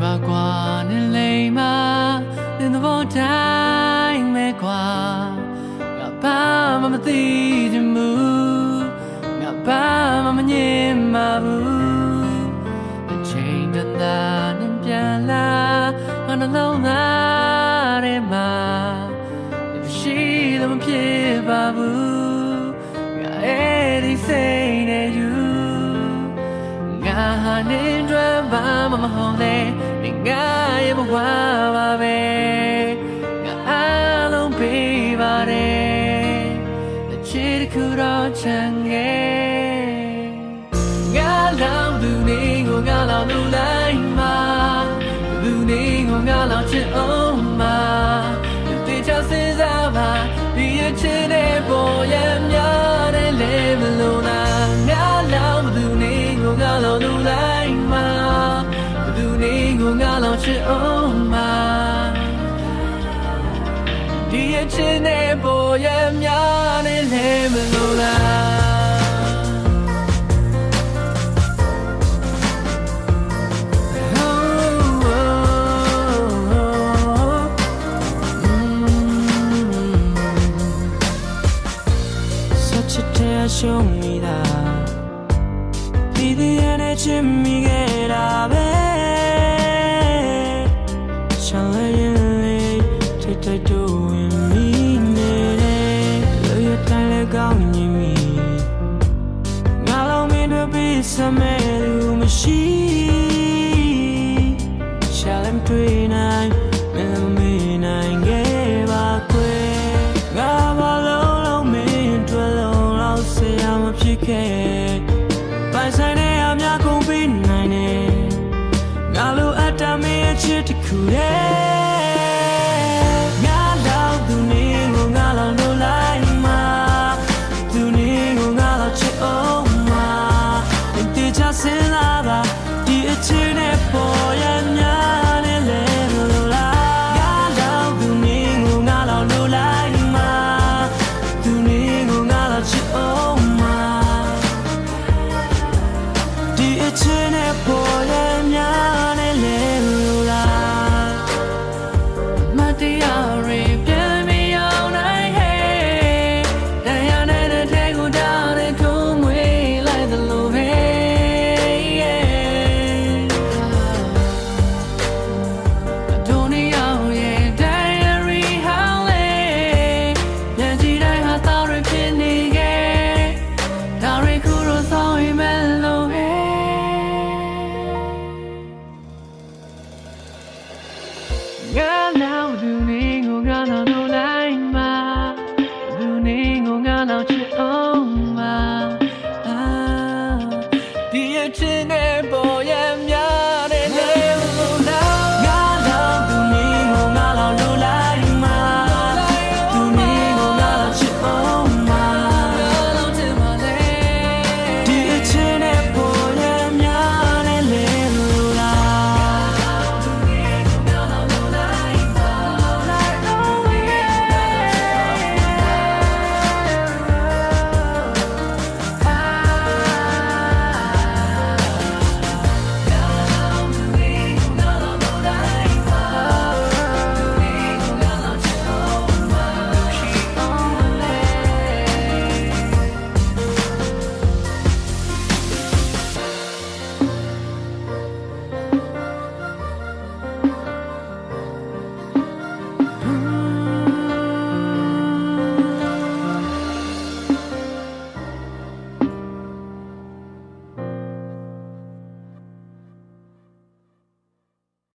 မှာကွာနဲ့လိမ်မှာသင်သဘောတိုင်းမဲ့ကွာငါဘာမှမသိချင်ဘူးငါဘာမှမငြင်းပါဘူးအချိန်တန်တာနဲ့ပြန်လာငါနှလုံးသားထဲမှာရှိလို့မဖြစ်ပါဘူးငါအဲ့ဒီစိတ်နဲ့ယူငါဟာ နေအတွက်ဘာမှမဟုတ်လေနေငါရဲ့ဘဝပါပဲငါအားလုံးပေးပါတယ်အချစ်တစ်ခုတော့ချန်ခဲ့ငါလောင်သူနေကိုငါလောင်လူလိုက်မှာသူနေကိုငါလောင်ချစ်အောင်မှာတေချာစဉ်းစားပါဒီအချစ် ငါလောင်ချစ်အောင်မှာဒီအချစ်နဲ့ပေါ်ရများတယ်လေမလို့လား Such a tear show me that ဒီဒီရနဲ့ချစ်မိခဲ့တာပဲ ထိတ်ထိတ်တို့ဝင်မိနေတယ်လူရတိုင်းလဲကောင်းနေမိငါလုံးမင်းတို့ပြီးစမဲလူမရှိရှာလမ်တွေ့နိုင်မင်းမင်းနိုင်ခဲ့ပါကွယ်ငါဘာလုံးလုံးမင်းတွေ့လုံးလောက်ဆရာမဖြစ်ခဲ့ပိုင်ဆိုင်တဲ့အများကုန်ပြီးနိုင်တယ်ငါလိုအပ်တမင်းရဲ့ချစ်တစ်ခုတည်း ပါဒီအချစ်နဲ့ပေါ်ရ ငါနောက်သူနေကိုငါနောက်လို့